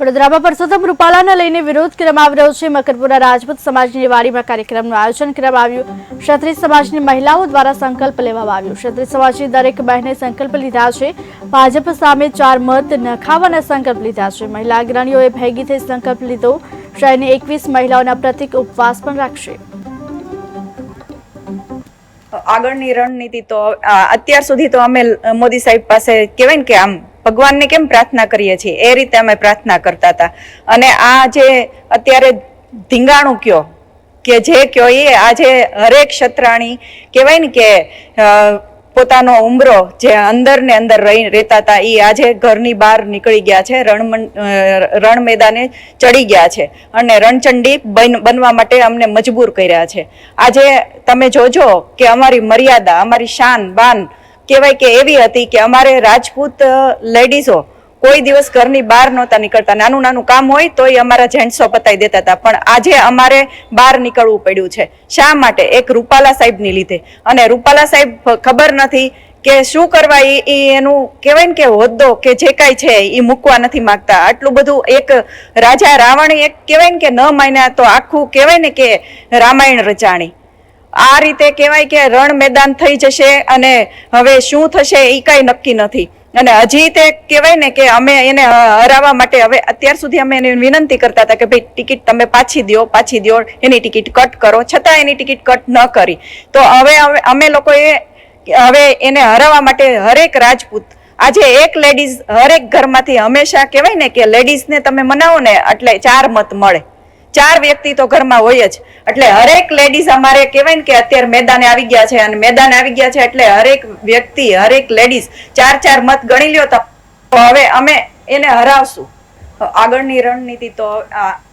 વડોદરામાં પરસોત્તમ રૂપાલાને લઈને વિરોધ કરવામાં આવી રહ્યો છે. મકરપુરા રાજપૂત સમાજની વાડીમાં કાર્યક્રમનું આયોજન કરવામાં આવ્યું. ક્ષત્રિય સમાજની મહિલાઓ દ્વારા સંકલ્પ લેવામાં આવ્યો. ક્ષત્રિય સમાજની દરેક બહેને સંકલ્પ લીધા છે. ભાજપ સામે ચાર મત નખાવાના સંકલ્પ લીધા છે. મહિલા અગ્રણીઓએ ભેગી થઈ સંકલ્પ લીધો. શહેરની એકવીસ મહિલાઓના પ્રતિક ઉપવાસ પણ રાખશે. આગળની રણનીતિ તો અત્યાર સુધી તો અમે મોદી સાહેબ પાસે કહેવાય ને કે આમ ભગવાનને કેમ પ્રાર્થના કરીએ છીએ? એ રીતે અમે પ્રાર્થના કરતા હતા. અને આ જે અત્યારે ધીંગાણું કયો, કે જે કયો એ આજે હરેક ક્ષત્રાણી કહેવાય ને કે પોતાનો ઉમરો જે અંદર ને અંદર રહી, રહેતા હતા એ આજે ઘરની બહાર નીકળી ગયા છે રણ રણ મેદાને ચડી ગયા છે. અને રણચંડી બન, બનવા માટે અમને મજબૂર કર્યા છે. આજે તમે જોજો કે અમારી મર્યાદા, અમારી શાન, બાન કહેવાય કે એવી હતી કે અમારે રાજપૂત લેડીઝો કોઈ દિવસ ઘરની બહાર નહોતા નીકળતા. નાનું નાનું કામ હોય તોય અમારા જેન્ટ્સો પતાવી દેતા હતા. પણ આજે અમારે બહાર નીકળવું પડ્યું છે. શા માટે? એક રૂપાલા સાહેબની લીધે. અને રૂપાલા સાહેબ ખબર નથી કે શું કરવા એ એ એનું કહેવાય ને કે હોદ્દો કે જે કાંઈ છે એ મૂકવા નથી માંગતા. આટલું બધું એક રાજા રાવણ એક કહેવાય ને કે ન માન્યા તો આખું કહેવાય ને કે રામાયણ રચાણી. આ રીતે કહેવાય કે રણ મેદાન થઈ જશે અને હવે શું થશે એ કાંઈ નક્કી નથી. અને હજી તે કહેવાય ને કે અમે એને હરાવવા માટે હવે અત્યાર સુધી અમે એને વિનંતી કરતા હતા કે ભાઈ ટિકિટ તમે પાછી દો પાછી દો એની ટિકિટ કટ કરો. છતાં એની ટિકિટ કટ ન કરી. તો હવે અમે લોકોએ હવે એને હરાવવા માટે હરેક રાજપૂત, આજે એક લેડીઝ હરેક ઘરમાંથી હંમેશા કહેવાય ને કે લેડીઝને તમે મનાવો ને એટલે ચાર મત મળે. ચાર વ્યક્તિ તો ઘરમાં હોય જ. એટલે હરેક લેડીઝ અમારે કહેવાય ને કે અત્યારે મેદાને આવી ગયા છે અને મેદાને આવી ગયા છે એટલે હરેક વ્યક્તિ, હરેક લેડીઝ ચાર ચાર મત ગણી લ્યો તો હવે અમે એને હરાવશું. આગળની રણનીતિ તો